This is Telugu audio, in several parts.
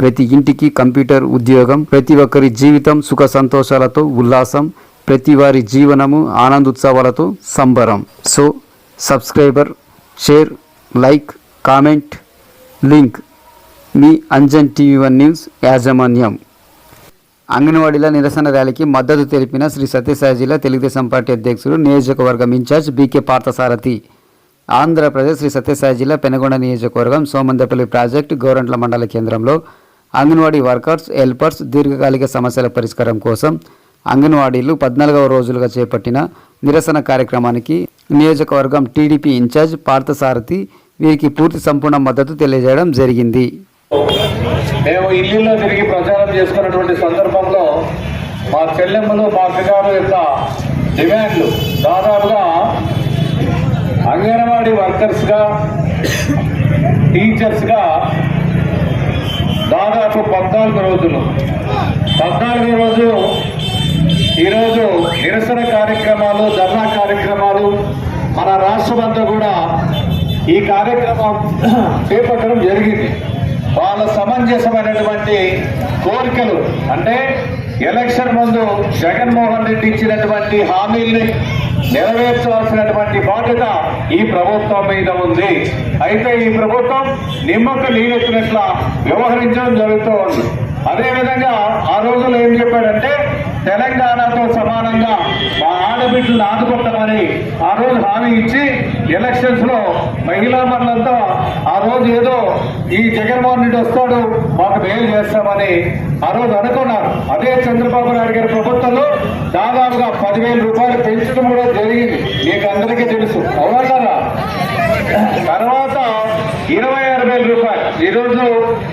ప్రతి ఇంటికి కంప్యూటర్ ఉద్యోగం ప్రతి ఒక్కరి జీవితం సుఖ సంతోషాలతో ఉల్లాసం ప్రతి వారి జీవనము ఆనందోత్సవాలతో సంబరం. So subscriber share like comment link. మీ అంజన్ టీవీ వన్ న్యూస్ యాజమాన్యం. అంగన్వాడీల నిరసన ర్యాలీకి మద్దతు తెలిపిన శ్రీ సత్యసాయి జిల్లా తెలుగుదేశం పార్టీ అధ్యక్షుడు నియోజకవర్గం ఇన్ఛార్జ్ బీకే పార్థసారథి. ఆంధ్రప్రదేశ్ శ్రీ సత్యసాయి జిల్లా పెనగొండ నియోజకవర్గం సోమందపల్లి ప్రాజెక్టు గోరంట్ల మండల కేంద్రంలో అంగన్వాడీ వర్కర్స్ హెల్పర్స్ దీర్ఘకాలిక సమస్యల పరిష్కారం కోసం అంగన్వాడీలు పద్నాలుగవ రోజులుగా చేపట్టిన నిరసన కార్యక్రమానికి నియోజకవర్గం టీడీపీ ఇన్ఛార్జ్ పార్థసారథి వీరికి పూర్తి సంపూర్ణ మద్దతు తెలియజేయడం జరిగింది. మేము ఇల్లుల్లో తిరిగి ప్రచారం చేసుకున్నటువంటి సందర్భంలో మా చెల్లెమ్మలు మా అక్కగారు యొక్క డిమాండ్లు దాదాపుగా అంగన్వాడీ వర్కర్స్గా టీచర్స్గా దాదాపు పద్నాలుగు రోజులు. పద్నాలుగు రోజు ఈరోజు నిరసన కార్యక్రమాలు ధర్నా కార్యక్రమాలు మన రాష్ట్రమంతా కూడా ఈ కార్యక్రమం చేపట్టడం జరిగింది. వాళ్ళ సమంజసమైనటువంటి కోరికలు అంటే ఎలక్షన్ ముందు జగన్మోహన్ రెడ్డి ఇచ్చినటువంటి హామీల్ని నెరవేర్చవలసినటువంటి బాధ్యత ఈ ప్రభుత్వం మీద ఉంది. అయితే ఈ ప్రభుత్వం నిమ్మక నీరెత్తినట్ల వ్యవహరించడం జరుగుతూ ఉంది అదేవిధంగా ఆ రోజుల్లో ఏం చెప్పాడంటే తెలంగాణతో సమానంగా మా ఆడబిడ్డలు ఆదుకుంటామని ఆ రోజు హామీ ఇచ్చి ఎలక్షన్స్లో మహిళా మనులంతా ఆ రోజు ఏదో ఈ జగన్మోహన్ రెడ్డి వస్తాడు మాకు మేలు చేస్తామని ఆ రోజు అనుకున్నారు. అదే చంద్రబాబు నాయుడు గారి ప్రభుత్వంలో దాదాపుగా పదివేల రూపాయలు పెంచడం కూడా జరిగింది. మీకు అందరికీ తెలుసు. అవునా కదా? తర్వాత ఇరవై వేల రూపాయలు. ఈ రోజు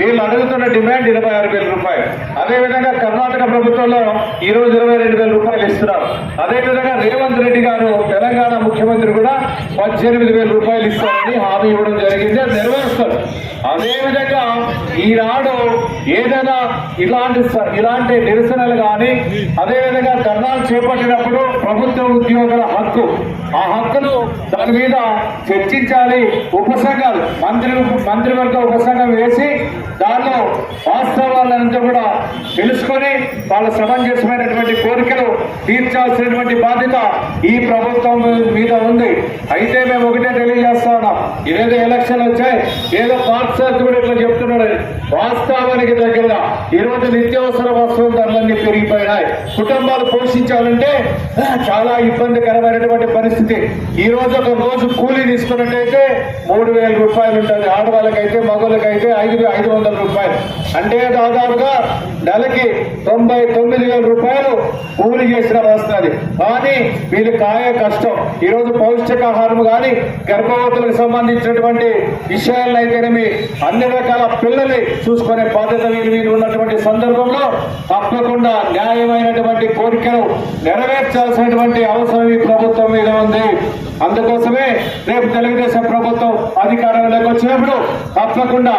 వీళ్ళు అడుగుతున్న డిమాండ్ ఇరవై ఆరు వేల రూపాయలు. అదే విధంగా కర్ణాటక ప్రభుత్వంలో ఈ రోజు ఇరవై రెండు వేల రూపాయలు ఇస్తున్నారు. అదే విధంగా రేవంత్ రెడ్డి గారు తెలంగాణ ముఖ్యమంత్రి కూడా పద్దెనిమిది వేల రూపాయలు ఇస్తారని హామీ ఇవ్వడం జరిగింది అది నెరవేరుస్తారు. అదేవిధంగా ఈనాడు ఏదైనా ఇలాంటి ఇలాంటి నిరసనలు కానీ అదే విధంగా ధర్నాలు చేపట్టినప్పుడు ప్రభుత్వ ఉద్యోగుల హక్కు ఆ హక్కును దాని మీద చర్చించాలి. ఉపసంఘాలు మంత్రి మంత్రివర్గ ఉపసంఘం వేసి దానిలో వాస్తవాలంతా కూడా తెలుసుకొని వాళ్ళ సమంజసమైనటువంటి కోరికలు తీర్చాల్సినటువంటి బాధ్యత ఈ ప్రభుత్వం మీద ఉంది. అయితే మేము ఒకటే తెలియజేస్తా ఉన్నాం. ఏదో ఎలక్షన్ వచ్చాయి. ఏదో పార్ట్స్ కూడా ఇట్లా చెప్తున్నాడని వాస్తవానికి దగ్గర ఈ రోజు నిత్యావసర వస్తువుల ధరలన్నీ పెరిగిపోయినాయి. కుటుంబాలు పోషించాలంటే చాలా ఇబ్బందికరమైనటువంటి పరిస్థితి. ఈ రోజు ఒక రోజు కూలీ తీసుకున్నట్టయితే మూడు వేల రూపాయలు ఉంటుంది. ఆడవాళ్ళకైతే మగవాళ్ళకైతే ఐదు ఐదు వందల రూపాయలు. అంటే దాదాపుగా నెలకి తొంభై తొమ్మిది వేల రూపాయలు కూలి చేసిన వస్తుంది కానీ వీళ్ళు కాయ కష్టం. ఈరోజు పౌష్టికాహారం కానీ గర్భవతులకు సంబంధించినటువంటి విషయాలైతేనేమి అన్ని రకాల పిల్లల్ని చూసుకునే బాధ్యత వీళ్ళు వీళ్ళు ఉన్నటువంటి సందర్భంలో తప్పకుండా న్యాయమైనటువంటి కోరికలు నెరవేర్చాల్సినటువంటి అవసరం ఈ ప్రభుత్వం మీద ఉంది. అందుకోసమే రేపు తెలుగుదేశం ప్రభుత్వం అధికారంలోకి వచ్చినప్పుడు తప్పకుండా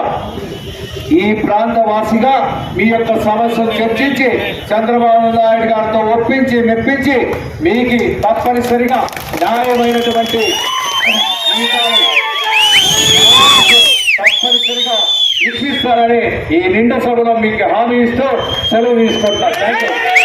ఈ ప్రాంత వాసిగా మీ యొక్క సమస్యను చర్చించి చంద్రబాబు నాయుడు గారితో ఒప్పించి మెప్పించి మీకు తప్పనిసరిగా న్యాయమైనటువంటి తప్పనిసరిగా ఇప్పిస్తారని ఈ నిండ సభలో మీకు హామీ ఇస్తూ సెలవు తీసుకుంటున్నారు థ్యాంక్ యూ